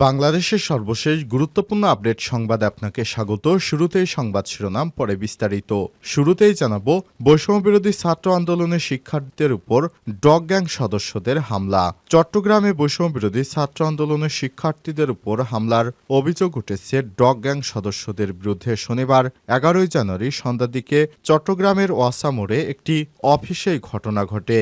বাংলাদেশের সর্বশেষ গুরুত্বপূর্ণ আপডেট সংবাদে আপনাকে স্বাগত। শুরুতেই সংবাদ শিরোনাম, পরে বিস্তারিত। শুরুতেই জানাব, বৈষম্যবিরোধী ছাত্র আন্দোলনের শিক্ষার্থীদের উপর ডগ গ্যাং সদস্যদের হামলা। চট্টগ্রামে বৈষম্যবিরোধী ছাত্র আন্দোলনের শিক্ষার্থীদের উপর হামলার অভিযোগ উঠেছে ডগ গ্যাং সদস্যদের বিরুদ্ধে শনিবার, এগারোই জানুয়ারি সন্ধ্যার দিকে চট্টগ্রামের ওয়াসা মোড়ে একটি অফিসে ঘটনা ঘটে।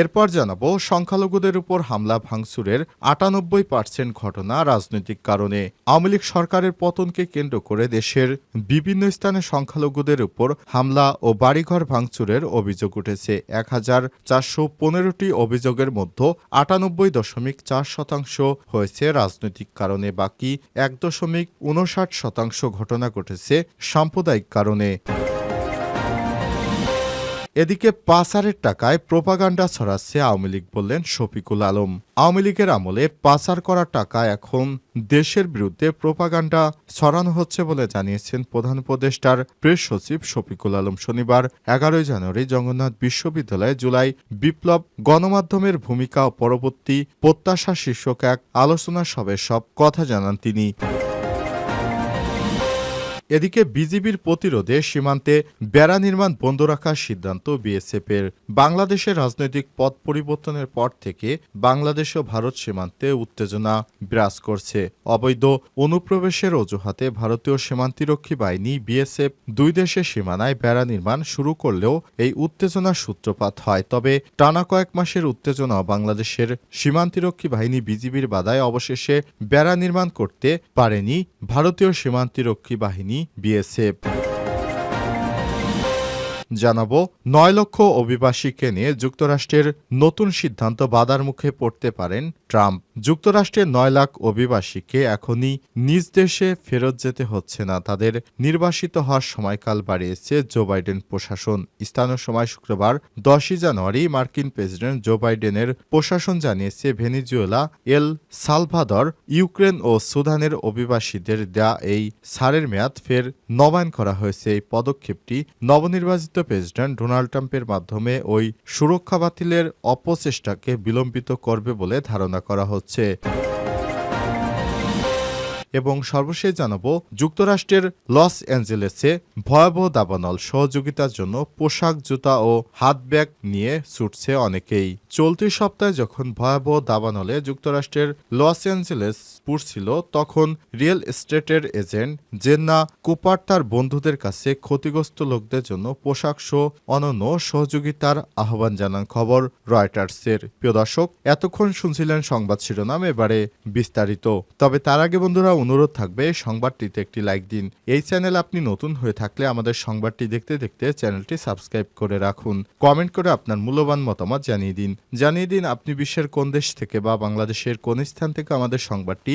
এরপর জানাব, সংখ্যালঘুদের উপর হামলা ভাঙচুরের আটানব্বই পার্সেন্ট ঘটনা রাজনৈতিক কারণে। আওয়ামী লীগ সরকারের পতনকে কেন্দ্র করে দেশের বিভিন্ন স্থানে সংখ্যালঘুদের উপর হামলা ও বাড়িঘর ভাঙচুরের অভিযোগ উঠেছে। এক হাজার চারশো পনেরোটি অভিযোগের মধ্যে আটানব্বই দশমিক চার শতাংশ হয়েছে রাজনৈতিক কারণে, বাকি এক দশমিক উনষাট শতাংশ ঘটনা ঘটেছে সাম্প্রদায়িক কারণে। এদিকে পাচারের টাকায় প্রোপাগান্ডা ছড়াচ্ছে আওয়ামী লীগ বললেন শফিকুল আলম। আওয়ামী লীগের আমলে পাচার করা টাকা এখন দেশের বিরুদ্ধে প্রোপাগান্ডা ছড়ানো হচ্ছে বলে জানিয়েছেন প্রধান উপদেষ্টার প্রেস সচিব শফিকুল আলম। শনিবার এগারোই জানুয়ারি জগন্নাথ বিশ্ববিদ্যালয়ে জুলাই বিপ্লব গণমাধ্যমের ভূমিকা ও পরবর্তী প্রত্যাশা শীর্ষক এক আলোচনা সভায় সব কথা জানান তিনি। এদিকে বিজিবির প্রতিরোধে সীমান্তে বেড়া নির্মাণ বন্ধ রাখার সিদ্ধান্ত বিএসএফের। বাংলাদেশের রাজনৈতিক পথ পরিবর্তনের পর থেকে বাংলাদেশ ও ভারত সীমান্তে উত্তেজনা বিরাজ করছে। অবৈধ অনুপ্রবেশের অজুহাতে ভারতীয় সীমান্তিরক্ষী বাহিনী বিএসএফ দুই দেশের সীমানায় বেড়া নির্মাণ শুরু করলেও এই উত্তেজনার সূত্রপাত হয়। তবে টানা কয়েক মাসের উত্তেজনা বাংলাদেশের সীমান্তিরক্ষী বাহিনী বিজিবির বাধায় অবশেষে বেড়া নির্মাণ করতে পারেনি ভারতীয় সীমান্তিরক্ষী বাহিনী। বিএসএফ। জানাব নয় লক্ষ অভিবাসীকে নিয়ে যুক্তরাষ্ট্রের নতুন সিদ্ধান্ত বাধার মুখে পড়তে পারেন ট্রাম্প। যুক্তরাষ্ট্রের নয় লাখ অভিবাসীকে এখনই নিজ দেশে ফেরত যেতে হচ্ছে না। তাদের নির্বাসিত হওয়ার সময়কাল বাড়িয়েছে জো বাইডেন প্রশাসন। স্থানীয় সময় শুক্রবার দশই জানুয়ারি মার্কিন প্রেসিডেন্ট জো বাইডেনের প্রশাসন জানিয়েছে, ভেনিজুয়েলা, এল সালভাদর, ইউক্রেন ও সুদানের অভিবাসীদের দেয়া এই সারের মেয়াদ ফের নবায়ন করা হয়েছে। এই পদক্ষেপটি নবনির্বাচিত প্রেসিডেন্ট ডোনাল্ড ট্রাম্পের মাধ্যমে ওই সুরক্ষা বাতিলের অপচেষ্টাকে বিলম্বিত করবে বলে ধারণা করা হচ্ছে। এবং সর্বশেষ জানাব, যুক্তরাষ্ট্রের লস অ্যাঞ্জেলেসে ভয়াবহ দাবানল সহযোগিতার জন্য পোশাক, জুতা ও হাত ব্যাগ নিয়ে ছুটছে অনেকেই। চলতি সপ্তাহে যখন ভয়াবহ দাবানলে যুক্তরাষ্ট্রের লস অ্যাঞ্জেলেস পুড়ছিল তখন রিয়েল এস্টেটের এজেন্ট জেন্না কুপার তার বন্ধুদের কাছে ক্ষতিগ্রস্ত লোকদের জন্য পোশাক সহ অনন্য সহযোগিতার আহ্বান জানান খবর রয়টার্সের। প্রিয় দর্শক, এতক্ষণ শুনছিলেন সংবাদ শিরোনাম, এবারে বিস্তারিত। তবে তার আগে বন্ধুরা, অনুরোধ থাকবে সংবাদটিতে একটি লাইক দিন। এই চ্যানেল আপনি নতুন হয়ে থাকলে আমাদের সংবাদটি দেখতে দেখতে চ্যানেলটি সাবস্ক্রাইব করে রাখুন। কমেন্ট করে আপনার মূল্যবান মতামত জানিয়ে দিন। জানিয়ে দিন আপনি বিশ্বের কোন দেশ থেকে বা বাংলাদেশের কোন স্থান থেকে আমাদের সংবাদটি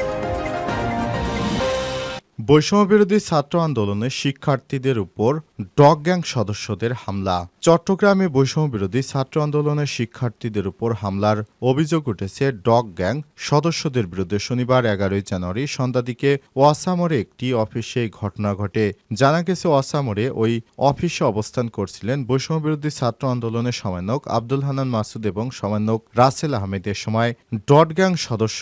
বৈষম্যবিরোধী ছাত্র আন্দোলনে শিক্ষার্থীদের উপর ডগ গ্যাং সদস্যদের হামলা। চট্টগ্রামে বৈষম্যবিরোধী ছাত্র আন্দোলনের শিক্ষার্থীদের উপর হামলার অভিযোগ উঠেছে ডগ গ্যাং সদস্যদের বিরুদ্ধে শনিবার এগারোই জানুয়ারি সন্ধ্যা দিকে ওয়াসামোড়ে একটি অফিসে ঘটনা ঘটে। জানা গেছে ওয়াসামোড়ে ওই অফিসে অবস্থান করছিলেন বৈষম্যবিরোধী ছাত্র আন্দোলনের সমন্বয়ক আব্দুল হানান মাসুদ এবং সমন্বয়ক রাসেল আহমেদের সময় ডট গ্যাং সদস্য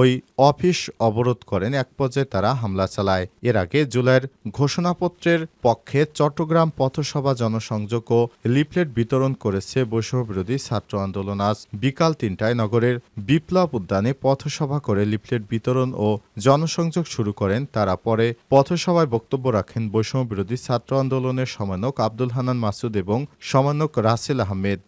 ওই অফিস অবরোধ করেন। এক পর্যায়ে তারা হামলা চালায়। এর আগে জুলাইয়ের ঘোষণাপত্রের পক্ষে চট্টগ্রাম পথসভা জনসংযোগ ও লিফলেট বিতরণ করেছে বৈষম্যবিরোধী ছাত্র আন্দোলন। আজ বিকাল তিনটায় নগরের বিপ্লব উদ্যানে পথসভা করে লিফলেট বিতরণ ও জনসংযোগ শুরু করেন তারা। পরে পথসভায় বক্তব্য রাখেন বৈষম্যবিরোধী ছাত্র আন্দোলনের সমন্বয়ক আব্দুল হানান মাসুদ এবং সমন্বয়ক রাসেল আহমেদ।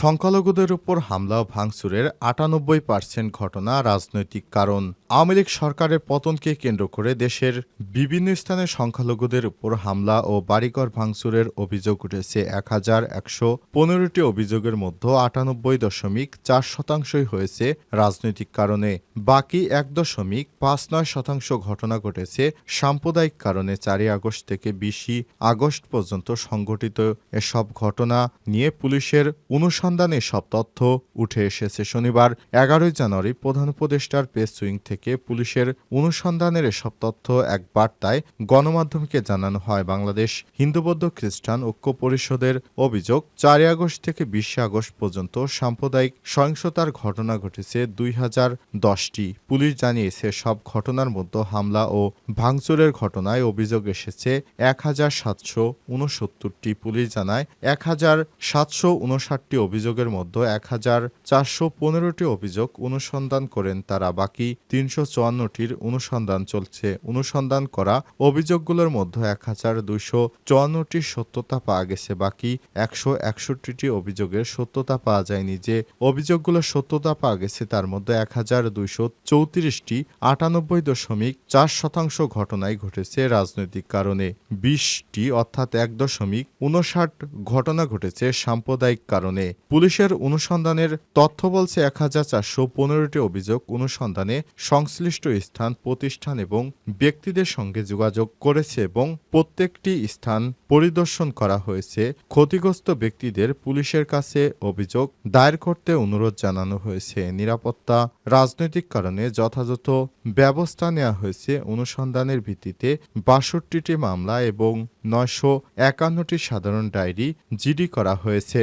সংখ্যালঘুদের উপর হামলা ও ভাঙচুরের আটানব্বই পার্সেন্ট ঘটনা রাজনৈতিক কারণ। আওয়ামী লীগ সরকারের পতনকে কেন্দ্র করে দেশের বিভিন্ন স্থানে সংখ্যালঘুদের উপর হামলা ও বাড়িঘর ভাঙচুরের অভিযোগ উঠেছে। এক হাজার একশো পনেরোটি অভিযোগের মধ্যে আটানব্বই দশমিক চার শতাংশই হয়েছে রাজনৈতিক কারণে। বাকি এক দশমিক পাঁচ নয় শতাংশ ঘটনা ঘটেছে সাম্প্রদায়িক কারণে। চারই আগস্ট থেকে বিশই আগস্ট পর্যন্ত সংঘটিত এসব ঘটনা নিয়ে পুলিশের অনুসন্ধান অনুসন্ধানে সব তথ্য উঠে এসেছে শনিবার, এগারোই জানুয়ারি প্রধান উপদেষ্টার প্রেস উইং থেকে পুলিশের অনুসন্ধানের এসব তথ্য এক বার্তায় গণমাধ্যমকে জানানো হয়। বাংলাদেশ হিন্দু, বৌদ্ধ, খ্রিস্টান ঐক্য পরিষদের অভিযোগ চারই আগস্ট থেকে বিশে আগস্ট পর্যন্ত সাম্প্রদায়িক সহিংসতার ঘটনা ঘটেছে দুই হাজার দশটি। পুলিশ জানিয়েছে, সব ঘটনার মধ্যে হামলা ও ভাঙচুরের ঘটনায় অভিযোগ এসেছে এক হাজার সাতশো উনসত্তরটি। পুলিশ জানায়, এক হাজার সাতশো উনষাটটি অভিযোগের মধ্যে এক হাজার চারশো পনেরোটি অভিযোগ অনুসন্ধান করেন তারা, বাকি তিনশো চুয়ান্নটির অনুসন্ধান চলছে। অনুসন্ধান করা অভিযোগগুলোর মধ্যে এক হাজার দুইশো চুয়ান্নটির সত্যতা পাওয়া গেছে, বাকি একশো একষট্টিটি অভিযোগের সত্যতা পাওয়া যায়নি। যে অভিযোগগুলোর সত্যতা পাওয়া গেছে, তার মধ্যে এক হাজার দুইশো চৌত্রিশটি আটানব্বই দশমিক চার শতাংশ ঘটনায় ঘটেছে রাজনৈতিক কারণে। বিশটি অর্থাৎ এক দশমিক উনষাট ঘটনা ঘটেছে সাম্প্রদায়িক কারণে। পুলিশের অনুসন্ধানের তথ্য বলছে এক হাজার চারশো পনেরোটি অভিযোগ অনুসন্ধানে সংশ্লিষ্ট স্থান, প্রতিষ্ঠান এবং ব্যক্তিদের সঙ্গে যোগাযোগ করেছে এবং প্রত্যেকটি স্থান পরিদর্শন করা হয়েছে। ক্ষতিগ্রস্ত ব্যক্তিদের পুলিশের কাছে অভিযোগ দায়ের করতে অনুরোধ জানানো হয়েছে। নিরাপত্তা, রাজনৈতিক কারণে যথাযথ ব্যবস্থা নেওয়া হয়েছে। অনুসন্ধানের ভিত্তিতে বাষট্টিটি মামলা এবং নয়শো একান্নটি সাধারণ ডায়েরি জিডি করা হয়েছে।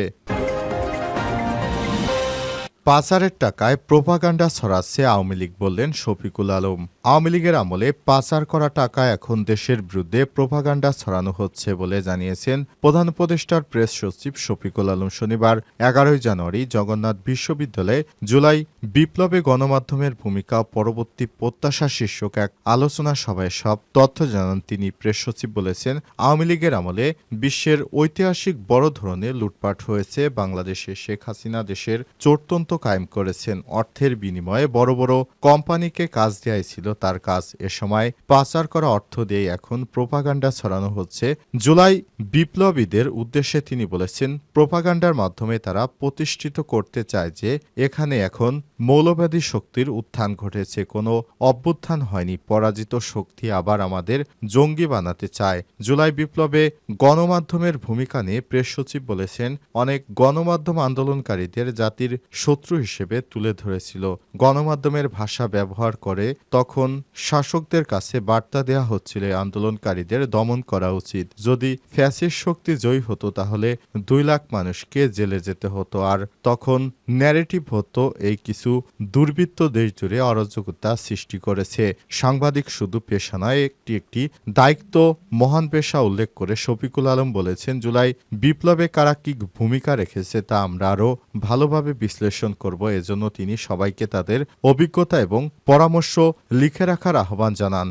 পাচারের টাকায় প্রোপাগান্ডা ছড়াচ্ছে আওয়ামী লীগ বললেন শফিকুল আলম। আওয়ামী লীগের আমলে পাচার করা টাকা এখন দেশের বিরুদ্ধে প্রোপাগান্ডা ছড়ানো হচ্ছে বলে জানিয়েছেন প্রধান উপদেষ্টার প্রেস সচিব শফিকুল আলম শনিবার, এগারোই জানুয়ারি জগন্নাথ বিশ্ববিদ্যালয়ে জুলাই বিপ্লবে গণমাধ্যমের ভূমিকা পরবর্তী প্রত্যাশা শীর্ষক এক আলোচনা সভায় সব তথ্য জানান তিনি। প্রেস সচিব বলেছেন, আওয়ামী লীগের আমলে বিশ্বের ঐতিহাসিক বড় ধরনের লুটপাট হয়েছে। বাংলাদেশে শেখ হাসিনা দেশের চোরতন্ত্র কায়েম করেছেন অর্থের বিনিময়ে। বড় বড় কোম্পানিকে কাজ দেয়াই ছিল তার কাজ। এ সময় পাচার করা অর্থ দিয়ে এখন প্রোপাগান্ডা ছড়ানো হচ্ছে। জুলাই বিপ্লবীদের উদ্দেশ্যে তিনি বলেছেন, প্রোপাগান্ডার মাধ্যমে তারা প্রতিষ্ঠিত করতে চায় যে এখানে এখন মৌলবাদী শক্তির উত্থান ঘটেছে। কোনো অভ্যুত্থান হয়নি। পরাজিত শক্তি আবার আমাদের জঙ্গি বানাতে চায়। জুলাই বিপ্লবে গণমাধ্যমের ভূমিকা নিয়ে প্রেস সচিব বলেছেন, অনেক গণমাধ্যম আন্দোলনকারীদের জাতির শত্রু হিসেবে তুলে ধরেছিল। গণমাধ্যমের ভাষা ব্যবহার করে তখন শাসকদের কাছে বার্তা দেয়া হচ্ছিল আন্দোলনকারীদের দমন করা উচিত। যদি ফ্যাসিস্ট শক্তি জয়ী হতো, তাহলে দুই লাখ মানুষকে জেলে যেতে হতো। আর তখন ন্যারেটিভ হতো, এই কিছু দুর্বৃত্ত দেশ জুড়ে অরাজকতা সৃষ্টি করেছে। সাংবাদিক শুধু পেশা নয়, একটি একটি দায়িত্ব মহান পেশা উল্লেখ করে শফিকুল আলম বলেছেন, জুলাই বিপ্লবে কারা কি ভূমিকা রেখেছে, তা আমরা আরও ভালোভাবে বিশ্লেষণ করব এজন্য তিনি সবাইকে তাদের অভিজ্ঞতা এবং পরামর্শ লিখে রাখার আহ্বান জানান।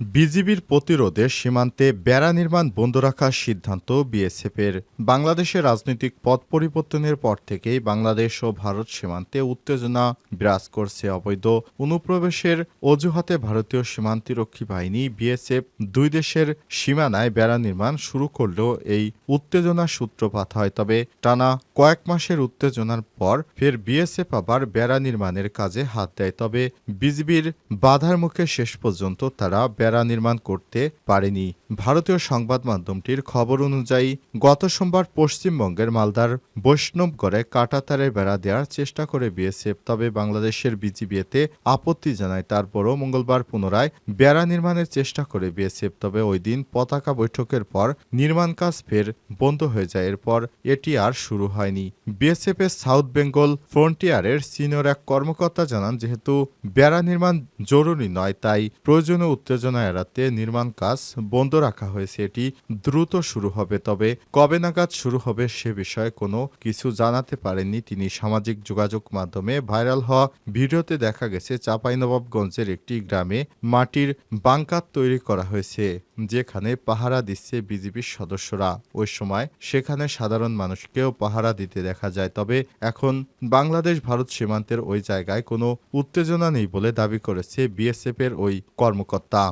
বিজিবির প্রতিরোধে সীমান্তে বেড়া নির্মাণ বন্ধ রাখার সিদ্ধান্ত বিএসএফের। বাংলাদেশের রাজনৈতিক পথ পরিবর্তনের পর থেকেই বাংলাদেশ ও ভারত সীমান্তে উত্তেজনা বিরাজ করছে অবৈধ অনুপ্রবেশের অজুহাতে ভারতীয় সীমান্তিরক্ষী বাহিনী বিএসএফ দুই দেশের সীমানায় বেড়া নির্মাণ শুরু করলেও এই উত্তেজনার সূত্রপাত হয়। তবে টানা কয়েক মাসের উত্তেজনার পর ফের বিএসএফ আবার বেড়া নির্মাণের কাজে হাত দেয়। তবে বিজিবির বাধার মুখে শেষ পর্যন্ত তারা বেড়া নির্মাণ করতে পারেনি। ভারতীয় সংবাদ মাধ্যমটির খবর অনুযায়ী, গত সোমবার পশ্চিমবঙ্গের মালদার বৈষ্ণবগড়ে কাটাতারের বেড়া দেওয়ার চেষ্টা করে বিএসএফ, তবে বাংলাদেশের বিজিবি এতে আপত্তি জানায় তারপরও মঙ্গলবার পুনরায় বেড়া নির্মাণের চেষ্টা করে বিএসএফ, তবে ওই দিন পতাকা বৈঠকের পর নির্মাণ কাজ ফের বন্ধ হয়ে যায়। এরপর এটি আর শুরু হয়নি। বিএসএফ এর সাউথ বেঙ্গল ফ্রন্টিয়ারের সিনিয়র এক কর্মকর্তা জানান, যেহেতু বেড়া নির্মাণ জরুরি নয়, তাই প্রয়োজনীয় উত্তেজনা এড়াতে নির্মাণ কাজ বন্ধ রাখা হয়েছে, এটি দ্রুত শুরু হবে। তবে কবে নাগাদ শুরু হবে সে বিষয়ে কোনো কিছু জানাতে পারেননি তিনি। সামাজিক যোগাযোগ মাধ্যমে ভাইরাল হওয়া ভিডিওতে দেখা গেছে, চাঁপাইনবাবগঞ্জের একটি গ্রামে মাটির বাংকার তৈরি করা হয়েছে, যেখানে পাহারা দিচ্ছে বিজিবির সদস্যরা। ওই সময় সেখানে সাধারণ মানুষকেও পাহারা দিতে দেখা যায়। তবে এখন বাংলাদেশ ভারত সীমান্তের ওই জায়গায় কোনো উত্তেজনা নেই বলে দাবি করেছে বিএসএফ এর ওই কর্মকর্তা।